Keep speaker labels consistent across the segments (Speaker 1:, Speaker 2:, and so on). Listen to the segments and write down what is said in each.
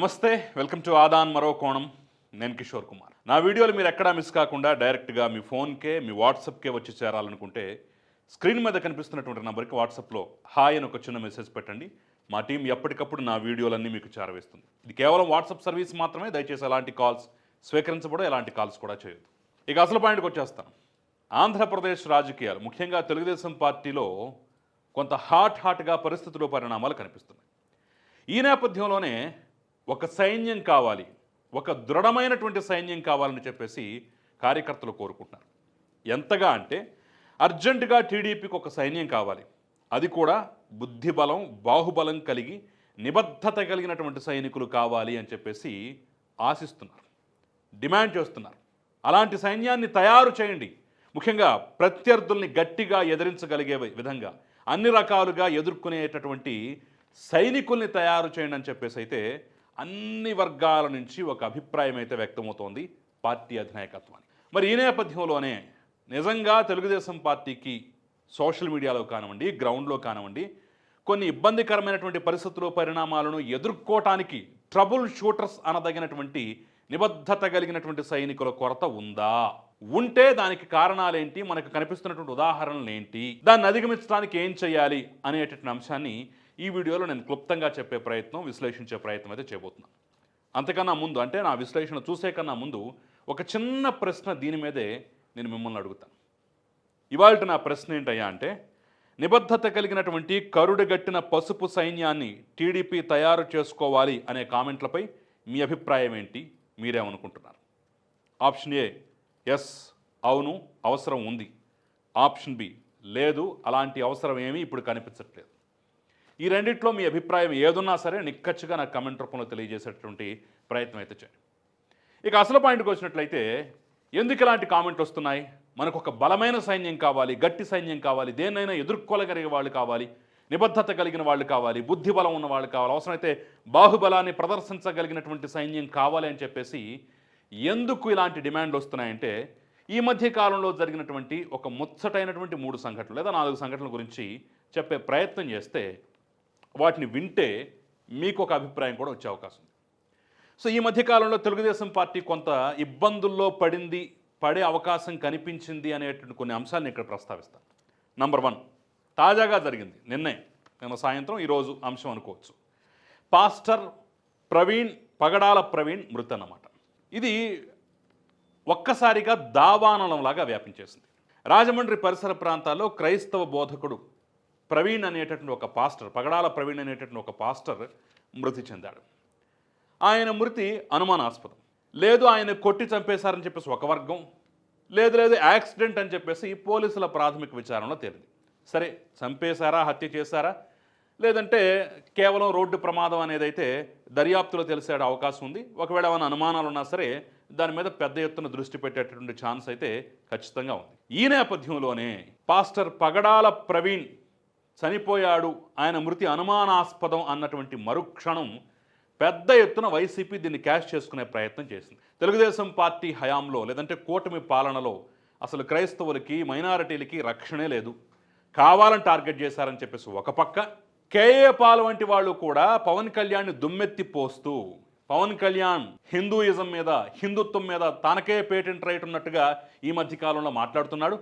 Speaker 1: నమస్తే welcome to Aadan మరో కోణం. నేను కిషోర్ కుమార్. నా వీడియోలు మీరు ఎక్కడా మిస్ కాకుండా డైరెక్ట్గా మీ ఫోన్కే మీ వాట్సాప్కే వచ్చి చేరాలనుకుంటే స్క్రీన్ మీద కనిపిస్తున్నటువంటి నంబర్కి వాట్సాప్లో హాయ్ అని ఒక చిన్న మెసేజ్ పెట్టండి. మా టీం ఎప్పటికప్పుడు నా వీడియోలన్నీ మీకు చేరవేస్తుంది. ఇది కేవలం వాట్సాప్ సర్వీస్ మాత్రమే దయచేసి ఎలాంటి కాల్స్ స్వీకరించబడో ఎలాంటి కాల్స్ కూడా చేయొద్దు. ఇక అసలు పాయింట్కి వచ్చేస్తాను. ఆంధ్రప్రదేశ్ రాజకీయాలు ముఖ్యంగా తెలుగుదేశం పార్టీలో కొంత హాట్ హాట్గా పరిస్థితులు పరిణామాలు కనిపిస్తున్నాయి. ఈ నేపథ్యంలోనే ఒక సైన్యం కావాలి ఒక దృఢమైనటువంటి సైన్యం కావాలని చెప్పేసి కార్యకర్తలు కోరుకుంటున్నారు. ఎంతగా అంటే అర్జెంటుగా టీడీపీకి ఒక సైన్యం కావాలి. అది కూడా బుద్ధిబలం బాహుబలం కలిగి నిబద్ధత కలిగినటువంటి సైనికులు కావాలి అని చెప్పేసి ఆశిస్తున్నారు. డిమాండ్ చేస్తున్నారు. అలాంటి సైన్యాన్ని తయారు చేయండి. ముఖ్యంగా ప్రత్యర్థుల్ని గట్టిగా ఎదిరించగలిగే విధంగా అన్ని రకాలుగా ఎదుర్కొనేటటువంటి సైనికుల్ని తయారు చేయండి అని చెప్పేసి అయితే అన్ని వర్గాల నుంచి ఒక అభిప్రాయం అయితే వ్యక్తమవుతోంది పార్టీ అధినాయకత్వానికి. మరి ఈ నేపథ్యంలోనే నిజంగా తెలుగుదేశం పార్టీకి సోషల్ మీడియాలో కానివ్వండి గ్రౌండ్లో కానివ్వండి కొన్ని ఇబ్బందికరమైనటువంటి పరిస్థితులు పరిణామాలను ఎదుర్కోవటానికి ట్రబుల్ షూటర్స్ అనదగినటువంటి నిబద్ధత కలిగినటువంటి సైనికుల కొరత ఉందా? ఉంటే దానికి కారణాలేంటి? మనకు కనిపిస్తున్నటువంటి ఉదాహరణలు ఏంటి దాన్ని అధిగమించడానికి ఏం చేయాలి అనేటటువంటి అంశాన్ని ఈ వీడియోలో నేను క్లుప్తంగా చెప్పే ప్రయత్నం విశ్లేషించే ప్రయత్నం అయితే చేయబోతున్నాను. అంతకన్నా ముందు అంటే నా విశ్లేషణ చూసే కన్నా ముందు ఒక చిన్న ప్రశ్న దీని మీదే నేను మిమ్మల్ని అడుగుతాను. ఇవాళ నా ప్రశ్న ఏంటయ్యా అంటే నిబద్ధత కలిగినటువంటి కరుడుగట్టిన పసుపు సైన్యాన్ని టీడీపీ తయారు చేసుకోవాలి అనే కామెంట్లపై మీ అభిప్రాయం ఏంటి? మీరేమనుకుంటున్నారు? ఆప్షన్ ఏ ఎస్ అవును అవసరం ఉంది. ఆప్షన్ బి లేదు అలాంటి అవసరం ఏమీ ఇప్పుడు కనిపించట్లేదు. ఈ రెండిట్లో మీ అభిప్రాయం ఏదున్నా సరే నిక్కచ్చిగా నాకు కమెంట్ రూపంలో తెలియజేసేటువంటి ప్రయత్నం అయితే చేయండి. ఇక అసలు పాయింట్కి వచ్చినట్లయితే ఎందుకు ఇలాంటి కామెంట్లు వస్తున్నాయి? మనకు ఒక బలమైన సైన్యం కావాలి గట్టి సైన్యం కావాలి దేన్నైనా ఎదుర్కోగలిగే వాళ్ళు కావాలి నిబద్ధత కలిగిన వాళ్ళు కావాలి బుద్ధి బలం ఉన్న వాళ్ళు కావాలి అవసరమైతే బాహుబలాన్ని ప్రదర్శించగలిగినటువంటి సైన్యం కావాలి అని చెప్పేసి ఎందుకు ఇలాంటి డిమాండ్లు వస్తున్నాయంటే ఈ మధ్య కాలంలో జరిగినటువంటి ఒక ముచ్చటైనటువంటి మూడు సంఘటనలు లేదా నాలుగు సంఘటనల గురించి చెప్పే ప్రయత్నం చేస్తే వాటిని వింటే మీకు ఒక అభిప్రాయం కూడా వచ్చే అవకాశం ఉంది. సో ఈ మధ్యకాలంలో తెలుగుదేశం పార్టీ కొంత ఇబ్బందుల్లో పడింది పడే అవకాశం కనిపించింది అనేటువంటి కొన్ని అంశాలను ఇక్కడ ప్రస్తావిస్తాను. నంబర్ వన్ తాజాగా జరిగింది నిన్నే నిన్న సాయంత్రం ఈరోజు అంశం అనుకోవచ్చు. పాస్టర్ ప్రవీణ్ పగడాల ప్రవీణ్ మృతి అన్నమాట ఇది ఒక్కసారిగా దావానలంలాగా వ్యాపించేసింది. రాజమండ్రి పరిసర ప్రాంతాల్లో క్రైస్తవ బోధకుడు ప్రవీణ్ అనేటటువంటి ఒక పాస్టర్ పగడాల ప్రవీణ్ అనేటటువంటి ఒక పాస్టర్ మృతి చెందాడు. ఆయన మృతి అనుమానాస్పదం. లేదు ఆయన కొట్టి చంపేశారని చెప్పేసి ఒక వర్గం లేదు లేదు యాక్సిడెంట్ అని చెప్పేసి పోలీసుల ప్రాథమిక విచారణలో తేలింది. సరే చంపేశారా హత్య చేశారా? లేదంటే కేవలం రోడ్డు ప్రమాదం అనేది అయితే దర్యాప్తులో తెలిసే అవకాశం ఉంది. ఒకవేళ ఏమైనా అనుమానాలు ఉన్నా సరే దాని మీద పెద్ద ఎత్తున దృష్టి పెట్టేటటువంటి ఛాన్స్ అయితే ఖచ్చితంగా ఉంది. ఈ నేపథ్యంలోనే పాస్టర్ పగడాల ప్రవీణ్ చనిపోయాడు. ఆయన మృతి అనుమానాస్పదం అన్నటువంటి మరుక్షణం పెద్ద ఎత్తున వైసీపీ దీన్ని క్యాష్ చేసుకునే ప్రయత్నం చేసింది. తెలుగుదేశం పార్టీ హయాంలో లేదంటే కూటమి పాలనలో అసలు క్రైస్తవులకి మైనారిటీలకి రక్షణే లేదు. కావాలని టార్గెట్ చేశారని చెప్పేసి ఒక పక్క కేఏ పాల్ వంటి వాళ్ళు కూడా పవన్ కళ్యాణ్ని దుమ్మెత్తి పోస్తూ పవన్ కళ్యాణ్ హిందూయిజం మీద హిందుత్వం మీద తనకే పేటెంట్ రైట్ ఉన్నట్టుగా ఈ మధ్య కాలంలో మాట్లాడుతున్నాడు.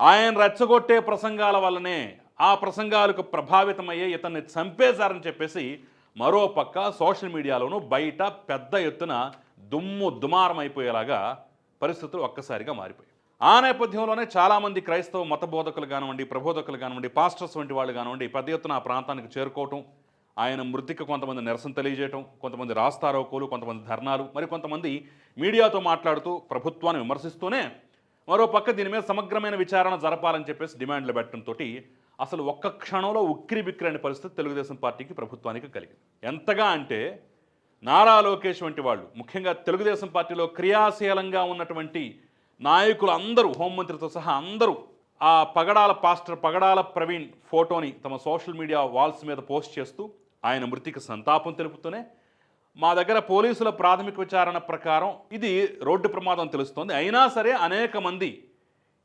Speaker 1: ఆయన రెచ్చగొట్టే ప్రసంగాల వల్లనే ఆ ప్రసంగాలకు ప్రభావితమయ్యే ఇతన్ని చంపేశారని చెప్పేసి మరోపక్క సోషల్ మీడియాలోనూ బయట పెద్ద ఎత్తున దుమ్ము దుమారం అయిపోయేలాగా పరిస్థితులు ఒక్కసారిగా మారిపోయాయి. ఆ నేపథ్యంలోనే చాలామంది క్రైస్తవ మత బోధకులు కానివ్వండి ప్రబోధకులు కానివ్వండి పాస్టర్స్ వంటి వాళ్ళు కానివ్వండి పెద్ద ఎత్తున ఆ ప్రాంతానికి చేరుకోవటం ఆయన మృతికి కొంతమంది నిరసన తెలియజేయటం కొంతమంది రాస్తారోకోలు కొంతమంది ధర్నాలు మరి కొంతమంది మీడియాతో మాట్లాడుతూ ప్రభుత్వాన్ని విమర్శిస్తూనే మరో పక్క దీని మీద సమగ్రమైన విచారణ జరపాలని చెప్పేసి డిమాండ్లు పెట్టడంతో అసలు ఒక్క క్షణంలో ఉక్కిరి బిక్కిరని పరిస్థితి తెలుగుదేశం పార్టీకి ప్రభుత్వానికి కలిగింది. ఎంతగా అంటే నారా లోకేష్ వంటి వాళ్ళు ముఖ్యంగా తెలుగుదేశం పార్టీలో క్రియాశీలంగా ఉన్నటువంటి నాయకులు అందరూ హోంమంత్రితో సహా అందరూ ఆ పగడాల పాస్టర్ పగడాల ప్రవీణ్ ఫోటోని తమ సోషల్ మీడియా వాల్స్ మీద పోస్ట్ చేస్తూ ఆయన మృతికి సంతాపం తెలుపుతూనే మా దగ్గర పోలీసుల ప్రాథమిక విచారణ ప్రకారం ఇది రోడ్డు ప్రమాదం తెలుస్తోంది. అయినా సరే అనేక మంది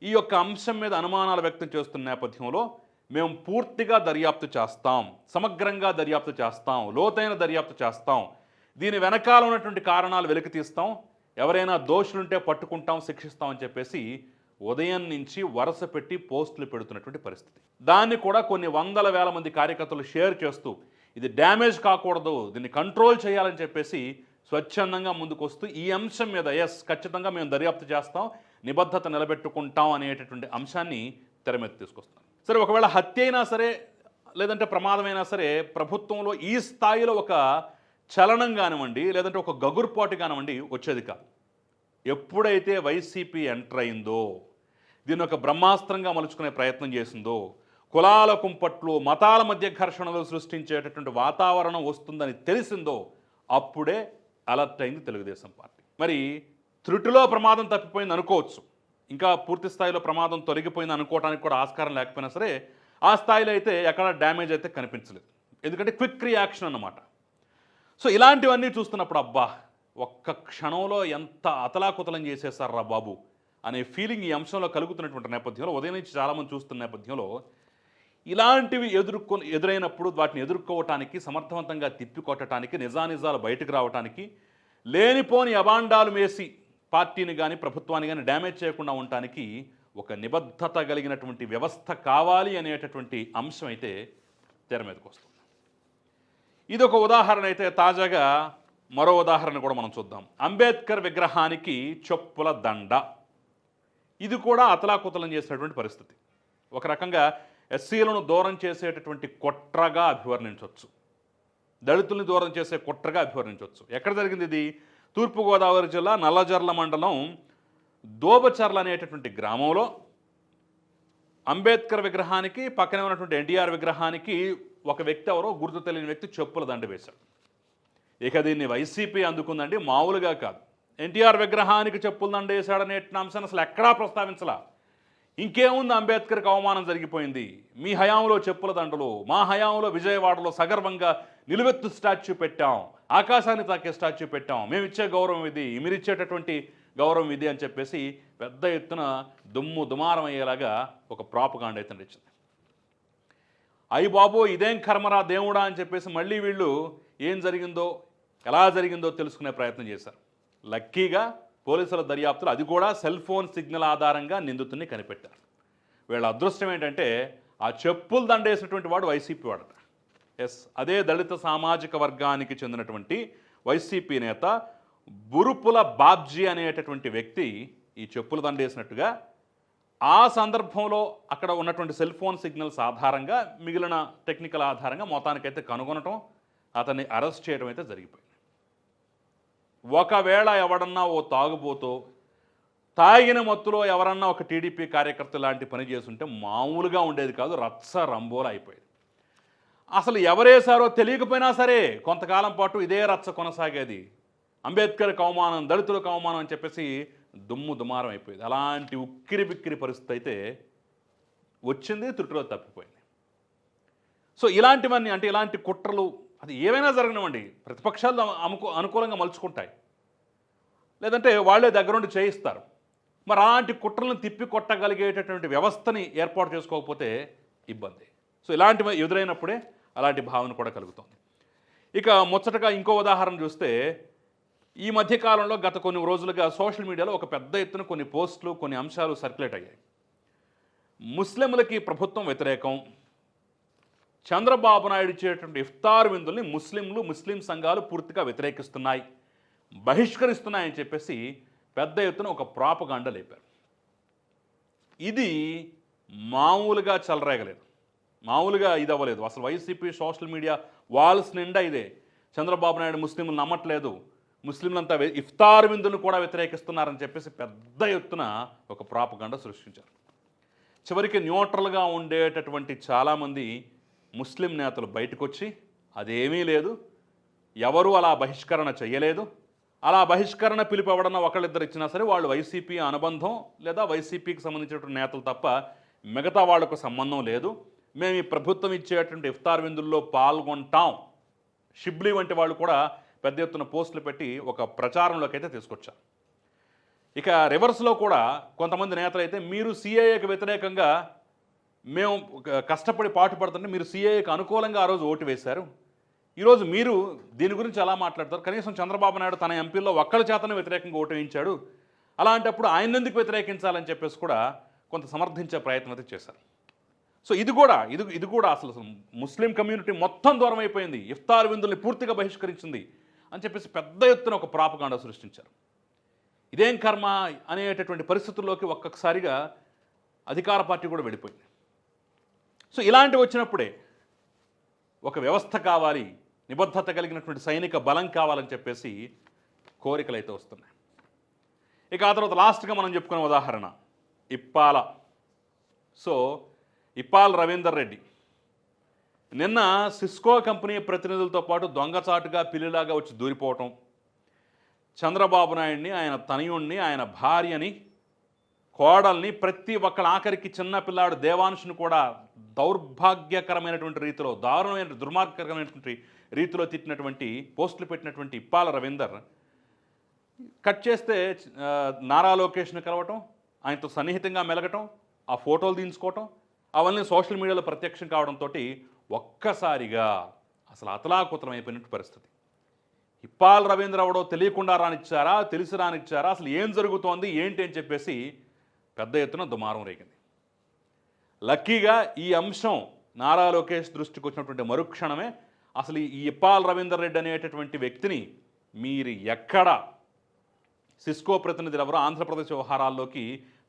Speaker 1: ఈ యొక్క అంశం మీద అనుమానాలు వ్యక్తం చేస్తున్న నేపథ్యంలో మేము పూర్తిగా దర్యాప్తు చేస్తాం సమగ్రంగా దర్యాప్తు చేస్తాం లోతైన దర్యాప్తు చేస్తాం. దీని వెనకాల ఉన్నటువంటి కారణాలు వెలికి తీస్తాం. ఎవరైనా దోషులుంటే పట్టుకుంటాం శిక్షిస్తాం అని చెప్పేసి ఉదయం నుంచి వరుస పెట్టి పోస్టులు పెడుతున్నటువంటి పరిస్థితి. దాన్ని కూడా కొన్ని వందల వేల మంది కార్యకర్తలు షేర్ చేస్తూ ఇది డ్యామేజ్ కాకూడదు దీన్ని కంట్రోల్ చేయాలని చెప్పేసి స్వచ్ఛందంగా ముందుకు వస్తూ ఈ అంశం మీద ఎస్ ఖచ్చితంగా మేము దర్యాప్తు చేస్తాం నిబద్ధత నిలబెట్టుకుంటాం అనేటటువంటి అంశాన్ని తెర మీద తీసుకొస్తాం సరే ఒకవేళ హత్య అయినా సరే లేదంటే ప్రమాదమైనా సరే ప్రభుత్వంలో ఈ స్థాయిలో ఒక చలనం కానివ్వండి లేదంటే ఒక గగుర్పాటు కానివ్వండి వచ్చేది కాదు. ఎప్పుడైతే వైసీపీ ఎంటర్ అయిందో దీన్ని ఒక బ్రహ్మాస్త్రంగా మలుచుకునే ప్రయత్నం చేసిందో కులాల కుంపట్లు మతాల మధ్య ఘర్షణలు సృష్టించేటటువంటి వాతావరణం వస్తుందని తెలిసిందో అప్పుడే అలర్ట్ అయింది తెలుగుదేశం పార్టీ. మరి త్రుటిలో ప్రమాదం తప్పిపోయింది అనుకోవచ్చు. ఇంకా పూర్తి స్థాయిలో ప్రమాదం తొలగిపోయింది అనుకోవడానికి కూడా ఆస్కారం లేకపోయినా సరే ఆ స్థాయిలో అయితే ఎక్కడ డ్యామేజ్ అయితే కనిపించలేదు. ఎందుకంటే క్విక్ రియాక్షన్ అన్నమాట. సో ఇలాంటివన్నీ చూస్తున్నప్పుడు అబ్బా ఒక్క క్షణంలో ఎంత అతలాకుతలం చేసేసారా బాబు అనే ఫీలింగ్ ఈ అంశంలో కలుగుతున్నటువంటి నేపథ్యంలో ఉదయం నుంచి చాలామంది చూస్తున్న నేపథ్యంలో ఇలాంటివి ఎదుర్కొ ఎదురైనప్పుడు వాటిని ఎదుర్కోవటానికి సమర్థవంతంగా తిప్పికొట్టడానికి నిజానిజాలు బయటకు రావటానికి లేనిపోని అబాండాలు వేసి పార్టీని కానీ ప్రభుత్వాన్ని కానీ డ్యామేజ్ చేయకుండా ఉండటానికి ఒక నిబద్ధత కలిగినటువంటి వ్యవస్థ కావాలి అనేటటువంటి అంశం అయితే తెర మీదకి వస్తుంది. ఇది ఒక ఉదాహరణ అయితే తాజాగా మరో ఉదాహరణ కూడా మనం చూద్దాం. అంబేద్కర్ విగ్రహానికి చెప్పుల దండ. ఇది కూడా అతలాకుతలం చేసినటువంటి పరిస్థితి. ఒక రకంగా ఎస్సీలను దూరం చేసేటటువంటి కుట్రగా అభివర్ణించవచ్చు దళితుల్ని దూరం చేసే కుట్రగా అభివర్ణించవచ్చు ఎక్కడ జరిగింది ఇది? తూర్పుగోదావరి జిల్లా నల్లజర్ల మండలం దోబచర్ల అనేటటువంటి గ్రామంలో అంబేద్కర్ విగ్రహానికి పక్కనే ఉన్నటువంటి ఎన్టీఆర్ విగ్రహానికి ఒక వ్యక్తి ఎవరో గుర్తు తెలియని వ్యక్తి చెప్పుల దండ వేశాడు. ఇక దీన్ని వైసీపీ అందుకుందండి మామూలుగా కాదు. ఎన్టీఆర్ విగ్రహానికి చెప్పుల దండ వేశాడనే అంశాన్ని అసలు ఎక్కడా ప్రస్తావించలా. ఇంకేముంది అంబేద్కర్కి అవమానం జరిగిపోయింది? మీ హయాంలో చెప్పుల దండలు మా హయాంలో విజయవాడలో సగర్వంగా నిలువెత్తు స్టాచ్యూ పెట్టాం ఆకాశాన్ని తాకే స్టాచ్యూ పెట్టాం మేము ఇచ్చే గౌరవం ఇది మీరిచ్చేటటువంటి గౌరవం ఇది అని చెప్పేసి పెద్ద ఎత్తున దుమ్ము దుమారం అయ్యేలాగా ఒక ప్రాపగాండ అయితే నడిచింది. అయ్యి బాబు ఇదేం కర్మరా దేవుడా అని చెప్పేసి మళ్ళీ వీళ్ళు ఏం జరిగిందో ఎలా జరిగిందో తెలుసుకునే ప్రయత్నం చేశారు. లక్కీగా పోలీసుల దర్యాప్తులు అది కూడా సెల్ ఫోన్ సిగ్నల్ ఆధారంగా నిందితుడిని కనిపెట్టారు. వీళ్ళ అదృష్టం ఏంటంటే ఆ చెప్పులు దండేసినటువంటి వాడు వైసీపీ వాడట. ఎస్ అదే దళిత సామాజిక వర్గానికి చెందినటువంటి వైసీపీ నేత బురుపుల బాబ్జీ అనేటటువంటి వ్యక్తి ఈ చెప్పులు దండేసినట్టుగా ఆ సందర్భంలో అక్కడ ఉన్నటువంటి సెల్ ఫోన్ సిగ్నల్స్ ఆధారంగా మిగిలిన టెక్నికల్ ఆధారంగా మొత్తానికైతే కనుగొనటం అతన్ని అరెస్ట్ చేయడం అయితే జరిగిపోయింది. ఒకవేళ ఎవడన్నా ఓ తాగుబోతో తాగిన మత్తులో ఎవరన్నా ఒక టీడీపీ కార్యకర్త లాంటి పని చేస్తుంటే మామూలుగా ఉండేది కాదు రత్స రంబోలా అయిపోయేది. అసలు ఎవరేసారో తెలియకపోయినా సరే కొంతకాలం పాటు ఇదే రచ్చ కొనసాగేది. అంబేద్కర్ అవమానం దళితులకు అవమానం అని చెప్పేసి దుమ్ము దుమారం అయిపోయేది. అలాంటి ఉక్కిరి బిక్కిరి పరిస్థితి అయితే వచ్చింది త్రుటిలో తప్పిపోయింది. సో ఇలాంటివన్నీ అంటే ఇలాంటి కుట్రలు అది ఏమైనా జరగనివ్వండి. ప్రతిపక్షాలు అముకు అనుకూలంగా మలుచుకుంటాయి. లేదంటే వాళ్ళే దగ్గరుండి చేయిస్తారు. మరి అలాంటి కుట్రలను తిప్పి కొట్టగలిగేటటువంటి వ్యవస్థని ఏర్పాటు చేసుకోకపోతే ఇబ్బంది. సో ఇలాంటివి ఎదురైనప్పుడే అలాంటి భావన కూడా కలుగుతుంది. ఇక ముచ్చటగా ఇంకో ఉదాహరణ చూస్తే ఈ మధ్యకాలంలో గత కొన్ని రోజులుగా సోషల్ మీడియాలో ఒక పెద్ద ఎత్తున కొన్ని పోస్టులు కొన్ని అంశాలు సర్క్యులేట్ అయ్యాయి. ముస్లింలకి ప్రభుత్వం వ్యతిరేకం చంద్రబాబు నాయుడు ఇచ్చేటువంటి ఇఫ్తార్ విందుల్ని ముస్లింలు ముస్లిం సంఘాలు పూర్తిగా వ్యతిరేకిస్తున్నాయి బహిష్కరిస్తున్నాయని చెప్పేసి పెద్ద ఎత్తున ఒక ప్రాపగాండ లేపారు. ఇది మామూలుగా చెలరేగలేదు. మామూలుగా ఇది అవ్వలేదు. అసలు వైసీపీ సోషల్ మీడియా వాల్స్ నిండా ఇదే. చంద్రబాబు నాయుడు ముస్లింలు నమ్మట్లేదు. ముస్లింలంతా ఇఫ్తార్ విందును కూడా వ్యతిరేకిస్తున్నారని చెప్పేసి పెద్ద ఎత్తున ఒక ప్రాపగాండ సృష్టించారు. చివరికి న్యూట్రల్గా ఉండేటటువంటి చాలామంది ముస్లిం నేతలు బయటకు వచ్చి అదేమీ లేదు ఎవరు అలా బహిష్కరణ చేయలేదు అలా బహిష్కరణ పిలుపు ఎవడన్నా ఒకళ్ళిద్దరు ఇచ్చినా సరే వాళ్ళు వైసీపీ అనుబంధం లేదా వైసీపీకి సంబంధించినటువంటి నేతలు తప్ప మిగతా వాళ్ళకు సంబంధం లేదు. మేము ఈ ప్రభుత్వం ఇచ్చేటువంటి ఇఫ్తార్ విందుల్లో పాల్గొంటాం. షిబ్లీ వంటి వాళ్ళు కూడా పెద్ద ఎత్తున పోస్టులు పెట్టి ఒక ప్రచారంలోకి అయితే తీసుకొచ్చారు. ఇక రివర్స్లో కూడా కొంతమంది నేతలు అయితే మీరు సిఐఏకి వ్యతిరేకంగా మేము కష్టపడి పాటుపడుతుంటే మీరు సీఏకి అనుకూలంగా ఆ రోజు ఓటు వేశారు. ఈరోజు మీరు దీని గురించి ఎలా మాట్లాడతారు? కనీసం చంద్రబాబు నాయుడు తన ఎంపీల్లో ఒక్కళ్ళ చేతనే వ్యతిరేకంగా ఓటు వేయించాడు. అలాంటప్పుడు ఆయన ఎందుకు వ్యతిరేకించాలని చెప్పేసి కూడా కొంత సమర్థించే ప్రయత్నం అయితే చేశారు. సో ఇది కూడా ఇది ఇది కూడా అసలు అసలు ముస్లిం కమ్యూనిటీ మొత్తం దూరం అయిపోయింది. ఇఫ్తార్ విందుల్ని పూర్తిగా బహిష్కరించింది అని చెప్పేసి పెద్ద ఎత్తున ఒక ప్రాపకాండ సృష్టించారు. ఇదేం కర్మ అనేటటువంటి పరిస్థితుల్లోకి ఒక్కొక్కసారిగా అధికార పార్టీ కూడా వెళ్ళిపోయింది. సో ఇలాంటివి వచ్చినప్పుడే ఒక వ్యవస్థ కావాలి నిబద్ధత కలిగినటువంటి సైనిక బలం కావాలని చెప్పేసి కోరికలు అయితే వస్తున్నాయి. ఇక ఆ తర్వాత లాస్ట్గా మనం చెప్పుకునే ఉదాహరణ ఇప్పాల. సో ఇప్పాల రవీందర్ రెడ్డి. నిన్న సిస్కో కంపెనీ ప్రతినిధులతో పాటు దొంగచాటుగా పిల్లిలాగా వచ్చి దూరిపోవటం చంద్రబాబు నాయుడిని ఆయన తనయుణ్ణి ఆయన భార్యని కోడల్ని ప్రతి ఒక్కళ్ళ ఆఖరికి చిన్న పిల్లాడు దేవాంశుని కూడా దౌర్భాగ్యకరమైనటువంటి రీతిలో దారుణమైన దుర్మార్గకరమైనటువంటి రీతిలో తిట్టినటువంటి పోస్టులు పెట్టినటువంటి ఇప్పాల రవీందర్. కట్ చేస్తే నారా లోకేష్ను కలవటం ఆయనతో సన్నిహితంగా మెలగటం ఆ ఫోటోలు తీయించుకోవటం అవన్నీ సోషల్ మీడియాలో ప్రత్యక్షం కావడంతో ఒక్కసారిగా అసలు అతలాకుతలం అయిపోయినట్టు పరిస్థితి. ఇప్పాల రవీంద్ర అవడో తెలియకుండా రానిచ్చారా తెలిసి రానిచ్చారా అసలు ఏం జరుగుతోంది ఏంటి అని చెప్పేసి పెద్ద ఎత్తున దుమారం రేగింది. లక్కీగా ఈ అంశం నారా లోకేష్ దృష్టికి వచ్చినటువంటి మరుక్షణమే అసలు ఈ ఇప్పాల్ రవీందర్ రెడ్డి అనేటటువంటి వ్యక్తిని మీరు ఎక్కడ సిస్కో ప్రతినిధులు ఎవరో ఆంధ్రప్రదేశ్ వ్యవహారాల్లోకి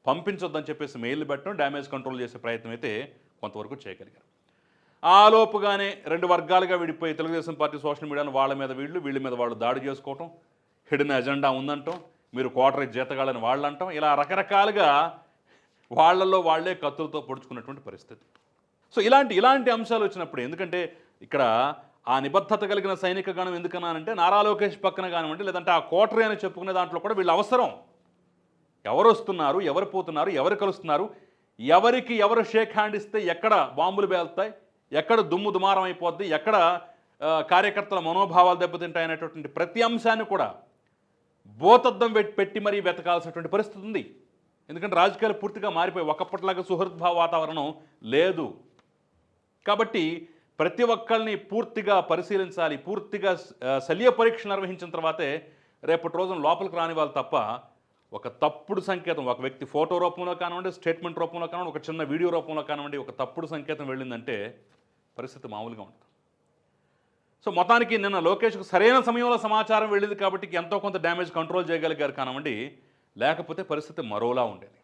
Speaker 1: పంపించొద్దని చెప్పేసి మెయిల్ పెట్టడం డ్యామేజ్ కంట్రోల్ చేసే ప్రయత్నం అయితే కొంతవరకు చేయగలిగారు. ఆలోపుగానే రెండు వర్గాలుగా విడిపోయి తెలుగుదేశం పార్టీ సోషల్ మీడియాను వాళ్ళ మీద వీళ్ళు వీళ్ళ మీద వాళ్ళు దాడి చేసుకోవటం హిడెన్ ఎజెండా ఉందంటాం మీరు కోటరీ జీతగాళ్ళని వాళ్ళు అంటాం ఇలా రకరకాలుగా వాళ్ళల్లో వాళ్ళే కత్తులతో పొడుచుకున్నటువంటి పరిస్థితి. సో ఇలాంటి ఇలాంటి అంశాలు వచ్చినప్పుడు ఎందుకంటే ఇక్కడ ఆ నిబద్ధత కలిగిన సైనిక గణం ఎందుకన్నానంటే నారా లోకేష్ పక్కన కానివ్వండి లేదంటే ఆ కోటరీ అని చెప్పుకునే దాంట్లో కూడా వీళ్ళు అవసరం. ఎవరు వస్తున్నారు ఎవరు పోతున్నారు ఎవరు కలుస్తున్నారు ఎవరికి ఎవరు షేక్ హ్యాండ్ ఇస్తే ఎక్కడ బాంబులు పేలుతాయి ఎక్కడ దుమ్ము దుమారం అయిపోద్ది ఎక్కడ కార్యకర్తల మనోభావాలు దెబ్బతింటాయనేటటువంటి ప్రతి అంశాన్ని కూడా భూతద్దం పెట్టి పెట్టి మరీ వెతకాల్సినటువంటి పరిస్థితి ఉంది. ఎందుకంటే రాజకీయాలు పూర్తిగా మారిపోయి ఒకప్పటిలాగా సుహృద్భావ వాతావరణం లేదు. కాబట్టి ప్రతి ఒక్కరిని పూర్తిగా పరిశీలించాలి పూర్తిగా శల్య పరీక్ష నిర్వహించిన తర్వాతే రేపటి రోజున లోపలికి రాని వాళ్ళు తప్ప ఒక తప్పుడు సంకేతం ఒక వ్యక్తి ఫోటో రూపంలో కానివ్వండి స్టేట్మెంట్ రూపంలో కానివ్వండి ఒక చిన్న వీడియో రూపంలో కానివ్వండి ఒక తప్పుడు సంకేతం వెళ్ళిందంటే పరిస్థితి మామూలుగా ఉంటుంది సో మొత్తానికి నిన్న లోకేష్కు సరైన సమయంలో సమాచారం వెళ్ళింది కాబట్టి ఎంతో కొంత డ్యామేజ్ కంట్రోల్ చేయగలిగారు కానివ్వండి లేకపోతే పరిస్థితి మరోలా ఉండేది.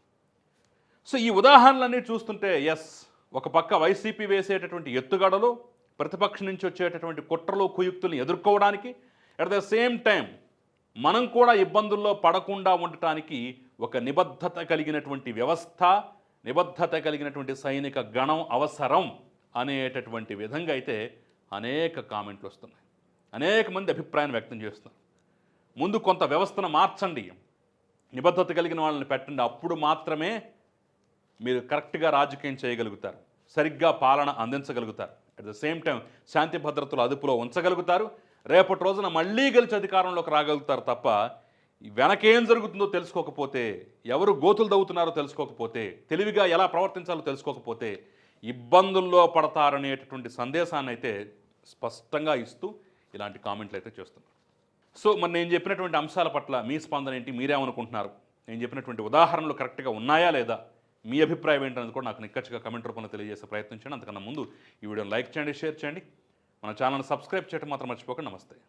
Speaker 1: సో ఈ ఉదాహరణలన్నీ చూస్తుంటే ఎస్ ఒక పక్క వైసీపీ వేసేటటువంటి ఎత్తుగడలు ప్రతిపక్షం నుంచి వచ్చేటటువంటి కుట్రలు కుయుక్తులను ఎదుర్కోవడానికి అట్ ద సేమ్ టైం మనం కూడా ఇబ్బందుల్లో పడకుండా ఉండటానికి ఒక నిబద్ధత కలిగినటువంటి వ్యవస్థ నిబద్ధత కలిగినటువంటి సైనిక గణం అవసరం అనేటటువంటి విధంగా అయితే అనేక కామెంట్లు వస్తున్నాయి. అనేక మంది అభిప్రాయం వ్యక్తం చేస్తున్నారు. ముందు కొంత వ్యవస్థను మార్చండి. నిబద్ధత కలిగిన వాళ్ళని పెట్టండి. అప్పుడు మాత్రమే మీరు కరెక్ట్గా రాజకీయం చేయగలుగుతారు. సరిగ్గా పాలన అందించగలుగుతారు. అట్ ద సేమ్ టైం శాంతి భద్రతలు అదుపులో ఉంచగలుగుతారు. రేపటి రోజున మళ్ళీ గెలిచి అధికారంలోకి రాగలుగుతారు తప్ప వెనకేం జరుగుతుందో తెలుసుకోకపోతే ఎవరు గోతులు దవ్వుతున్నారో తెలుసుకోకపోతే తెలివిగా ఎలా ప్రవర్తించాలో తెలుసుకోకపోతే ఇబ్బందుల్లో పడతారనేటటువంటి సందేశాన్ని అయితే స్పష్టంగా ఇస్తూ ఇలాంటి కామెంట్లు అయితే చేస్తున్నారు. సో మరి నేను చెప్పినటువంటి అంశాల పట్ల మీ స్పందన ఏంటి? మీరేమనుకుంటున్నారు? నేను చెప్పినటువంటి ఉదాహరణలు కరెక్ట్గా ఉన్నాయా లేదా? మీ అభిప్రాయం ఏంటనేది కూడా నాకు నిక్కచ్చిగా కమెంట్ రూపంలో తెలియజేసే ప్రయత్నం చేయండి. అంతకన్నా ముందు ఈ వీడియోని లైక్ చేయండి షేర్ చేయండి. మన ఛానల్ని సబ్స్క్రైబ్ చేయడం మాత్రం మర్చిపోకండి. నమస్తే.